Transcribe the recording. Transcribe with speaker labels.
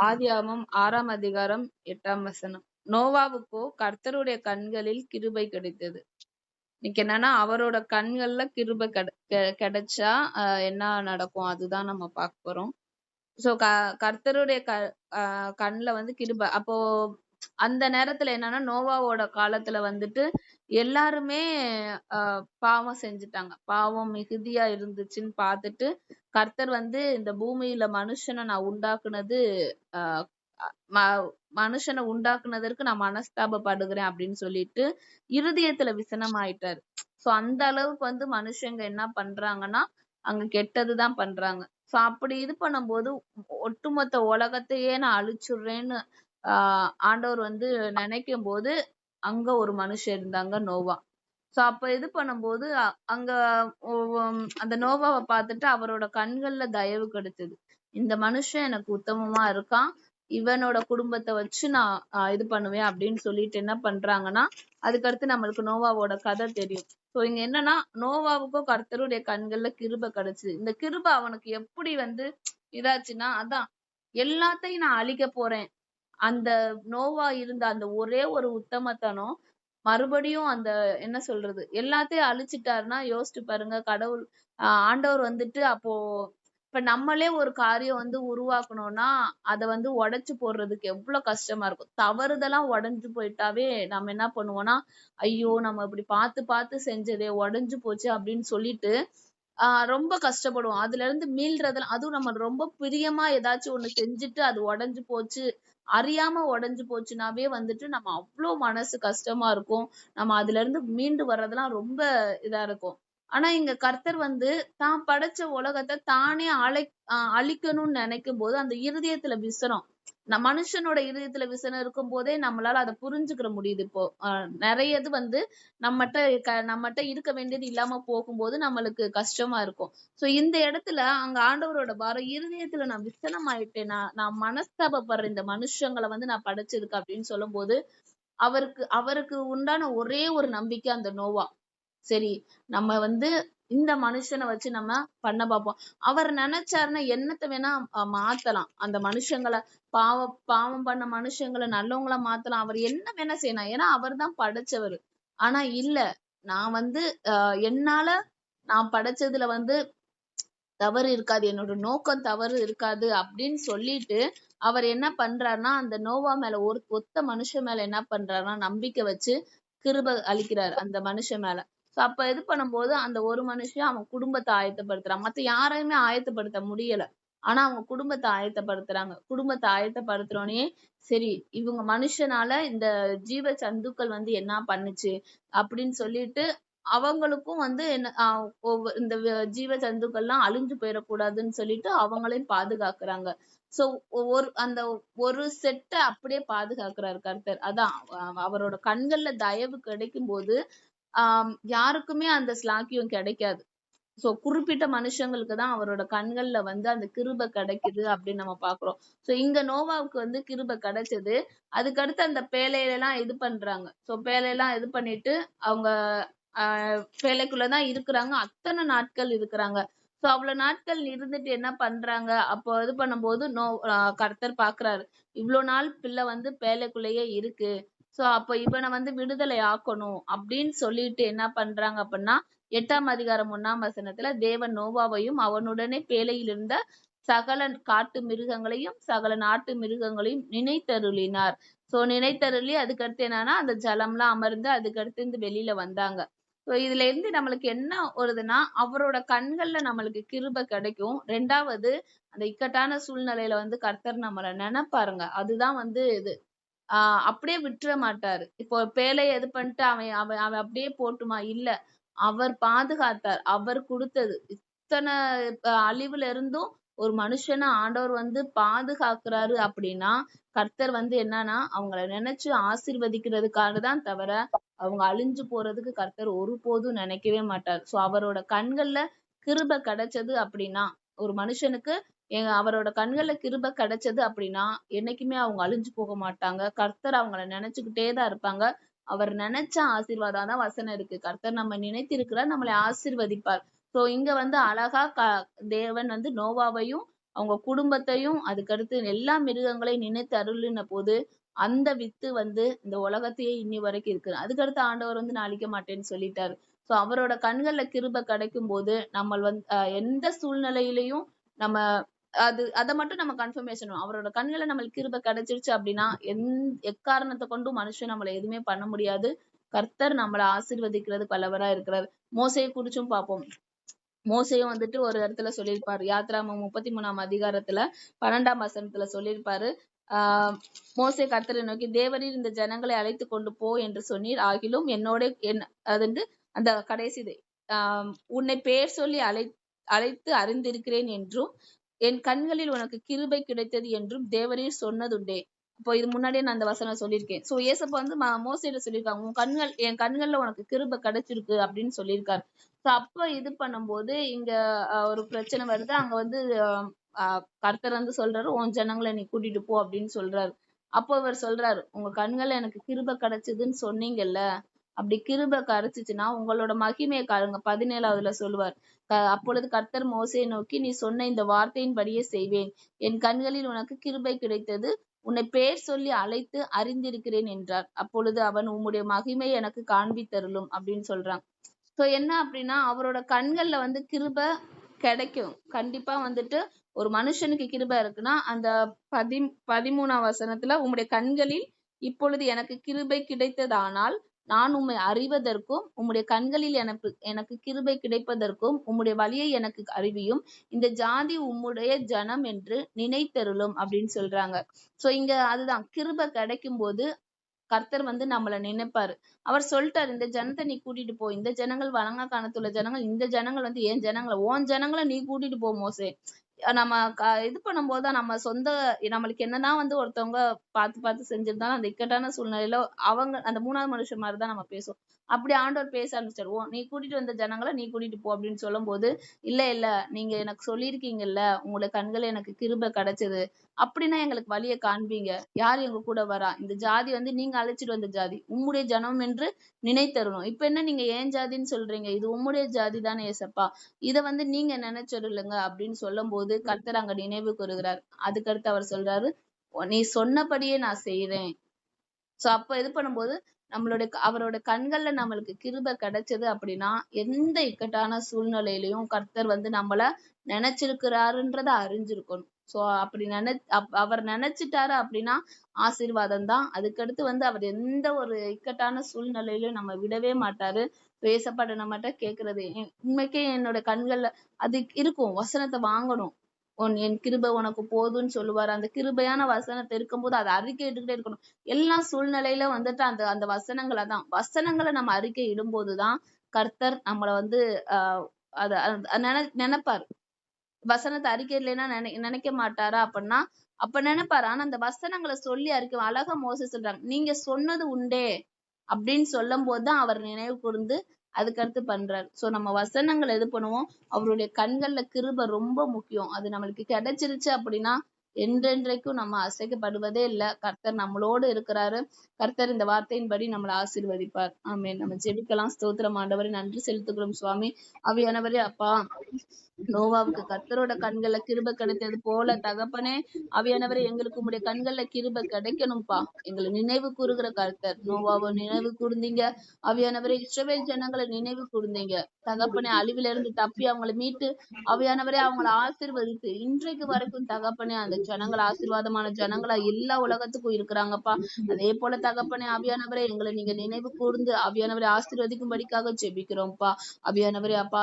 Speaker 1: ஆதியாகமம் ஆறாம் அதிகாரம் எட்டாம் வசனம். நோவாவுக்கோ கர்த்தருடைய கண்களில் கிருபை கிடைத்தது. இன்னைக்கு என்னன்னா அவரோட கண்கள்ல கிருபை கிடை கெ- கிடைச்சா என்ன நடக்கும்? அதுதான் நம்ம பார்க்க போறோம். சோ க கர்த்தருடைய க ஆஹ் வந்து கிருபை. அப்போ அந்த நேரத்துல என்னன்னா நோவாவோட காலத்துல வந்துட்டு எல்லாருமே ஆஹ் பாவம் செஞ்சுட்டாங்க. பாவம் மிகுதியா இருந்துச்சுன்னு பார்த்துட்டு கர்த்தர் வந்து இந்த பூமியில மனுஷனை நான் உண்டாக்குனது ஆஹ் ம- மனுஷனை உண்டாக்குனதற்கு நான் மனஸ்தாபப்படுகிறேன் அப்படின்னு சொல்லிட்டு இருதயத்துல விசனமாயிட்டாரு. சோ அந்த அளவுக்கு வந்து மனுஷங்க என்ன பண்றாங்கன்னா அங்க கெட்டதுதான் பண்றாங்க. சோ அப்படி இது பண்ணும்போது ஒட்டுமொத்த உலகத்தையே நான் அழிச்சுடுறேன்னு ஆஹ் ஆண்டவர் வந்து நினைக்கும் போது அங்க ஒரு மனுஷன் இருந்தாங்க நோவா. சோ அப்ப இது பண்ணும்போது அங்க அந்த நோவாவை பார்த்துட்டு அவரோட கண்கள்ல தயவு கிடைச்சது இந்த மனுஷன் எனக்கு உத்தமமா இருக்கான் இவனோட குடும்பத்தை வச்சு நான் இது பண்ணுவேன் அப்படின்னு சொல்லிட்டு என்ன பண்றாங்கன்னா அதுக்கடுத்து நம்மளுக்கு நோவாவோட கதை தெரியும். சோ இங்க என்னன்னா நோவாவுக்கும் கர்த்தருடைய கண்கள்ல கிருபை கிடைச்சது. இந்த கிருபை அவனுக்கு எப்படி வந்து இதாச்சுன்னா அதான் எல்லாத்தையும் நான் அழிக்க போறேன். அந்த நோவா இருந்த அந்த ஒரே ஒரு உத்தமத்தனம் மறுபடியும் அந்த என்ன சொல்றது எல்லாத்தையும் அழிச்சிட்டாருன்னா யோசிச்சு பாருங்க கடவுள் ஆண்டவர் வந்துட்டு அப்போ இப்ப நம்மளே ஒரு காரியம் வந்து உருவாக்கணும்னா அதை வந்து உடைச்சு போடுறதுக்கு எவ்வளவு கஷ்டமா இருக்கும். தவறுதலா உடைஞ்சு போயிட்டாவே நம்ம என்ன பண்ணுவோம்னா ஐயோ நம்ம இப்படி பார்த்து பார்த்து செஞ்சதே உடைஞ்சு போச்சு அப்படின்னு சொல்லிட்டு ஆஹ் ரொம்ப கஷ்டப்படுவோம். அதுல இருந்து மீள்றதுல அதுவும் நம்ம ரொம்ப பிரியமா ஏதாச்சும் ஒண்ணு செஞ்சுட்டு அது உடைஞ்சு போச்சு அறியாம உடைஞ்சு போச்சுனாவே வந்துட்டு நம்ம அவ்வளவு மனசு கஷ்டமா இருக்கும். நம்ம அதுல இருந்து மீண்டு வர்றதெல்லாம் ரொம்ப இதா இருக்கும். ஆனா இங்க கர்த்தர் வந்து தான் படைச்ச உலகத்தை தானே அழை ஆஹ் அழிக்கணும்னு நினைக்கும் போது அந்த இருதயத்துல விசனம் நம் மனுஷனோட இருதயத்துல விசனம் இருக்கும் போதே நம்மளால அதை புரிஞ்சுக்கிற முடியுது இப்போ. ஆஹ் நிறைய இது வந்து நம்மகிட்ட க நம்மகிட்ட இருக்க வேண்டியது இல்லாம போகும்போது நம்மளுக்கு கஷ்டமா இருக்கும். சோ இந்த இடத்துல அங்க ஆண்டவரோட பாரம் இருதயத்துல நான் விசனம் ஆயிட்டேன் நான் நான் மனஸ்தாபப்படுற இந்த மனுஷங்களை வந்து நான் படைச்சதுக்கு அப்படின்னு சொல்லும் போது அவருக்கு அவருக்கு உண்டான ஒரே ஒரு நம்பிக்கை அந்த நோவா. சரி நம்ம வந்து இந்த மனுஷனை வச்சு நம்ம பண்ண பார்ப்போம். அவர் நினைச்சாருன்னா என்னத்தை வேணா மாத்தலாம். அந்த மனுஷங்களை பாவம் பாவம் பண்ண மனுஷங்களை நல்லவங்களா மாத்தலாம். அவர் என்ன வேணா செய்யலாம். ஏன்னா அவர் தான் படைச்சவர். ஆனா இல்ல. நான் வந்து ஆஹ் என்னால நான் படைச்சதுல வந்து தவறு இருக்காது. என்னோட நோக்கம் தவறு இருக்காது அப்படின்னு சொல்லிட்டு அவர் என்ன பண்றாருன்னா அந்த நோவா மேல ஒரு ஒத்த மனுஷன் மேல என்ன பண்றாருன்னா நம்பிக்கை வச்சு கிருப அளிக்கிறார் அந்த மனுஷன் மேல. சோ அப்ப இது பண்ணும்போது அந்த ஒரு மனுஷன் அவன் குடும்பத்தை ஆயத்தப்படுத்துறான். மத்த யாரையுமே ஆயத்தப்படுத்த முடியல. ஆனா அவங்க குடும்பத்தை ஆயத்தப்படுத்துறாங்க. குடும்பத்தை ஆயத்தப்படுத்துறோனே சரி இவங்க மனுஷனால இந்த ஜீவ சந்துக்கள் வந்து என்ன பண்ணுச்சு அப்படின்னு சொல்லிட்டு அவங்களுக்கும் வந்து என்ன ஆஹ் இந்த ஜீவ ஜந்துக்கள்லாம் அழிஞ்சு போயிடக்கூடாதுன்னு சொல்லிட்டு அவங்களையும் பாதுகாக்கிறாங்க. சோ ஒரு அந்த ஒரு செட்டை அப்படியே பாதுகாக்கிறாரு கர்த்தர். அதான் அவரோட கண்கள்ல தயவு கிடைக்கும் போது ஆஹ் யாருக்குமே அந்த ஸ்லாக்கியம் கிடைக்காது. சோ குறிப்பிட்ட மனுஷங்களுக்கு தான் அவரோட கண்கள்ல வந்து அந்த கிருபை கிடைக்குது அப்படின்னு நம்ம பாக்குறோம் சோ இங்க நோவாவுக்கு வந்து கிருபை கிடைச்சது. அதுக்கடுத்து அந்த பேழையெல்லாம் இது பண்றாங்க. சோ பேலையெல்லாம் இது பண்ணிட்டு அவங்க ஆஹ் பேலைக்குள்ளதான் இருக்கிறாங்க. அத்தனை நாட்கள் இருக்கிறாங்க. சோ அவ்வளவு நாட்கள் இருந்துட்டு என்ன பண்றாங்க? அப்போ இது பண்ணும்போது நோ கர்த்தர் பாக்குறாரு இவ்வளவு நாள் பிள்ளை வந்து பேழைக்குள்ளேயே இருக்கு. சோ அப்ப இவனை வந்து விடுதலை ஆக்கணும் அப்படின்னு சொல்லிட்டு என்ன பண்றாங்க அப்படின்னா எட்டாம் அதிகாரம் ஒண்ணாம் வசனத்துல தேவன் நோவாவையும் அவனுடனே பேழையில் இருந்த சகல காட்டு மிருகங்களையும் சகல நாட்டு மிருகங்களையும் நினைத்தருளினார். சோ நினைத்தருளி அதுக்கடுத்து என்னன்னா அந்த ஜலம்லாம் அமர்ந்து அதுக்கடுத்து இருந்து வெளியில வந்தாங்க. சோ இதுல இருந்து நம்மளுக்கு என்ன வருதுன்னா அவரோட கண்கள்ல நம்மளுக்கு கிருபை கிடைக்கும். ரெண்டாவது அந்த இக்கட்டான சூழ்நிலையில வந்து கர்த்தர் நம்மளை நினைப்பாருங்க. அதுதான் வந்து இது. ஆஹ் அப்படியே விட்டுற மாட்டாரு. இப்போ பேழைய இது பண்ணிட்டு அவன் அவன் அவன் அப்படியே போட்டுமா? இல்ல. அவர் பாதுகாத்தார். அவர் கொடுத்தது. இத்தனை அழிவுல இருந்தும் ஒரு மனுஷனை ஆண்டவர் வந்து பாதுகாக்கிறாரு அப்படின்னா கர்த்தர் வந்து என்னன்னா அவங்கள நினைச்சு ஆசீர்வதிக்கிறதுக்காக தான் தவிர அவங்க அழிஞ்சு போறதுக்கு கர்த்தர் ஒருபோதும் நினைக்கவே மாட்டார். சோ அவரோட கண்கள்ல கிருபை கிடைச்சது அப்படின்னா ஒரு மனுஷனுக்கு எங்க அவரோட கண்கள்ல கிருப கிடைச்சது அப்படின்னா என்னைக்குமே அவங்க அழிஞ்சு போக மாட்டாங்க. கர்த்தர் அவங்கள நினைச்சுக்கிட்டே தான் இருப்பாங்க. அவர் நினைச்ச ஆசீர்வாதம் தான் வசனம் இருக்கு. கர்த்தர் நம்ம நினைத்திருக்கிறார் நம்மளை ஆசீர்வதிப்பார். சோ இங்க வந்து அழகா க தேவன் வந்து நோவாவையும் அவங்க குடும்பத்தையும் அதுக்கடுத்து எல்லா மிருகங்களையும் நினைத்து அருளின போது அந்த வித்து வந்து இந்த உலகத்தையே இன்னி வரைக்கும் இருக்கு அதுக்கடுத்து ஆண்டவர் வந்து நான் அழிக்க மாட்டேன்னு சொல்லிட்டாரு. ஸோ அவரோட கண்களில் கிருப கிடைக்கும் போது நம்ம வந்து எந்த சூழ்நிலையிலையும் நம்ம அது அதை மட்டும் நம்ம கன்ஃபர்மேஷன் அவரோட கண்களை நம்மளுக்கு கிருப கிடைச்சிருச்சு அப்படின்னா எந் எக்காரணத்தை கொண்டும் மனுஷன் நம்மளை எதுவுமே பண்ண முடியாது. கர்த்தர் நம்மளை ஆசிர்வதிக்கிறது பலவரா இருக்கிறார். மோசையை குறிச்சும் பார்ப்போம். மோசையும் வந்துட்டு ஒரு இடத்துல சொல்லியிருப்பாரு. யாத்ரா முப்பத்தி மூணாம் அதிகாரத்துல பன்னெண்டாம் வசனத்துல சொல்லியிருப்பாரு. ஆஹ் மோசை கர்த்தரை நோக்கி தேவரீர் இந்த ஜனங்களை அழைத்து கொண்டு போ என்று சொன்னீர். ஆகிலும் என்னோட என் அது வந்து அந்த கடைசி ஆஹ் உன்னை பேர் சொல்லி அழை அழைத்து அறிந்திருக்கிறேன் என்றும் என் கண்களில் உனக்கு கிருபை கிடைத்தது என்றும் தேவரீர் சொன்னதுண்டே. இப்போ இது முன்னாடியே நான் அந்த வசனம் சொல்லியிருக்கேன். சோ ஏசப்பா வந்து ம- சொல்லியிருக்காங்க. உன் கண்கள் என் கண்கள்ல உனக்கு கிருபை கிடைச்சிருக்கு அப்படின்னு சொல்லியிருக்காரு. சோ அப்போ இது பண்ணும்போது இங்க ஒரு பிரச்சனை வருது. அங்க வந்து கர்த்தர் வந்து சொல்றாரு உன் ஜனங்களை நீ கூட்டிட்டு போ அப்படின்னு சொல்றாரு. அப்போ அவர் சொல்றாரு உங்க கண்கள்ல எனக்கு கிருபை கிடைச்சதுன்னு சொன்னீங்கல்ல அப்படி கிருப கரைச்சிச்சுன்னா உங்களோட மகிமையை காருங்க பதினேழாவதுல சொல்லுவார் அப்பொழுது கர்த்தர் மோசையை நோக்கி நீ சொன்ன இந்த வார்த்தையின்படியே செய்வேன். என் கண்களில் உனக்கு கிருபை கிடைத்தது. உன்னை பேர் சொல்லி அழைத்து அறிந்திருக்கிறேன் என்றார். அப்பொழுது அவன் உம்முடைய மகிமை எனக்கு காண்பித்தருளும் அப்படின்னு சொல்றான். சோ என்ன அப்படின்னா அவரோட கண்கள்ல வந்து கிருப கிடைக்கும். கண்டிப்பா வந்துட்டு ஒரு மனுஷனுக்கு கிருப இருக்குன்னா அந்த பதி பதிமூணாம் வசனத்துல உம்முடைய கண்களில் இப்பொழுது எனக்கு கிருபை கிடைத்ததானால் நான் உம்மை அறிவதற்கும் உம்முடைய கண்களில் எனக்கு எனக்கு கிருபை கிடைப்பதற்கும் உம்முடைய வழியை எனக்கு அறிவியும். இந்த ஜாதி உம்முடைய ஜனம் என்று நினைத்தருளும் அப்படின்னு சொல்றாங்க. சோ இங்க அதுதான். கிருபை கிடைக்கும் போது கர்த்தர் வந்து நம்மள நினைப்பாரு. அவர் சொல்லிட்டாரு இந்த ஜனத்தை நீ கூட்டிட்டு போ. இந்த ஜனங்கள் வழங்க காணத்துள்ள ஜனங்கள் இந்த ஜனங்கள் வந்து ஏன் ஜனங்களை உன் ஜனங்களை நீ கூட்டிட்டு போ மோசே. நம்ம க- இது பண்ணும்போது தான் நம்ம சொந்த நம்மளுக்கு என்னதான் வந்து ஒருத்தவங்க பார்த்து பார்த்து செஞ்சிருந்தாலும் அந்த இக்கட்டான சூழ்நிலையில அவங்க அந்த மூணாவது மனுஷன் மாதிரிதான் நம்ம பேசுவோம். அப்படி ஆண்டவர் பேச ஆரம்பிச்சார் ஓ நீ கூட்டிட்டு வந்த ஜனங்களை நீ கூட்டிட்டு போ அப்படின்னு சொல்லும் போது இல்ல இல்ல நீங்க எனக்கு சொல்லியிருக்கீங்கல்ல உங்களோட கண்கள் எனக்கு கிருப கிடைச்சது. அப்படின்னா எங்களுக்கு வழியை காண்பீங்க. யார் எங்க கூட வரா? இந்த ஜாதி வந்து நீங்க அழைச்சிட்டு வந்த ஜாதி. உம்முடைய ஜனம் என்று நினைத்தரணும் இப்ப என்ன நீங்க ஏன் ஜாதின்னு சொல்றீங்க? இது உம்முடைய ஜாதி தானே ஏசப்பா. இத வந்து நீங்க நினைச்சிருலுங்க அப்படின்னு சொல்லும் போது கர்த்தர் அங்க நினைவு கூறுகிறார். அதுக்கடுத்து அவர் சொல்றாரு நீ சொன்னபடியே நான் செய்யறேன் சோ அப்ப இது பண்ணும்போது நம்மளுடைய அவரோட கண்கள்ல நம்மளுக்கு கிருப கிடைச்சது அப்படின்னா எந்த இக்கட்டான சூழ்நிலையிலையும் கர்த்தர் வந்து நம்மள நினைச்சிருக்கிறாருன்றத அறிஞ்சிருக்கணும். சோ அப்படி நினை அப்- அவர் நினைச்சிட்டாரு அப்படின்னா ஆசீர்வாதம் தான். அதுக்கடுத்து வந்து அவர் எந்த ஒரு இக்கட்டான சூழ்நிலையிலும் நம்ம விடவே மாட்டாரு. பேசப்பட நம்மகிட்ட கேக்குறது. உண்மைக்கே என்னோட கண்கள்ல அது இருக்கும். வசனத்தை வாங்கணும். உன் என் கிருபை உனக்கு போதும்னு சொல்லுவாரு. அந்த கிருபையான வசனத்தை இருக்கும்போது அதை அறிக்கை இட்டுக்கிட்டே இருக்கணும். எல்லா சூழ்நிலையில வந்துட்டு அந்த அந்த வசனங்களை தான் வசனங்களை நம்ம அறிக்கை இடும்போதுதான் கர்த்தர் நம்மளை வந்து ஆஹ் அத நினை நினைப்பாரு. வசனத்தை அறிக்கை இல்லைன்னா நினை நினைக்க மாட்டாரா அப்படின்னா அப்ப நினைப்பாரு. ஆனா அந்த வசனங்களை சொல்லி அறிக்கை அழகா மோச சொல்றாங்க. நீங்க சொன்னது உண்டே அப்படின்னு சொல்லும் போதுதான் அவர் நினைவு கூர்ந்து அதுக்கடுத்து பண்றாரு. சோ நம்ம வசனங்கள் எது பண்ணுவோம்? அவருடைய கண்கள்ல கிருப ரொம்ப முக்கியம். அது நம்மளுக்கு கிடைச்சிருச்சு அப்படின்னா என்றென்றைக்கும் நம்ம அசைக்கப்படுவதே இல்ல. கர்த்தர் நம்மளோடு இருக்கிறாரு. கர்த்தர் இந்த வார்த்தையின்படி நம்மளை ஆசீர்வதிப்பார். ஆமே நம்ம ஜெபிக்கலாம். ஸ்தோத்திரம் ஆண்டவரை. நன்றி செலுத்துகிறோம் சுவாமி. அவையானவரே அப்பா. நோவாவுக்கு கர்த்தரோட கண்கள்ல கிருப கிடைத்தது போல. தகப்பனே அவையானவரை எங்களுக்கு உங்களுடைய கண்கள்ல கிருப கிடைக்கணும்ப்பா எங்களை நினைவு கூறுகிற கர்த்தர். நோவாவை நினைவு கூர்ந்தீங்க. அவையானவரை இஸ்ரவேல் ஜனங்களை நினைவு கூர்ந்தீங்க. தகப்பனே அழிவில இருந்து தப்பி அவங்களை மீட்டு அவையானவரே அவங்களை ஆசீர்வதித்து இன்றைக்கு வரைக்கும் தகப்பனே அந்த ஜனங்கள் ஆசீர்வாதமான ஜனங்களா எல்லா உலகத்துக்கும் இருக்கிறாங்கப்பா. அதே போல தகப்பனே அபியானவரே எங்களை நீங்க நினைவு கூர்ந்து அபியானவரை ஆசீர்வதிக்கும்படிக்காக ஜெபிக்கிறோம்ப்பா. அபியானவரே அப்பா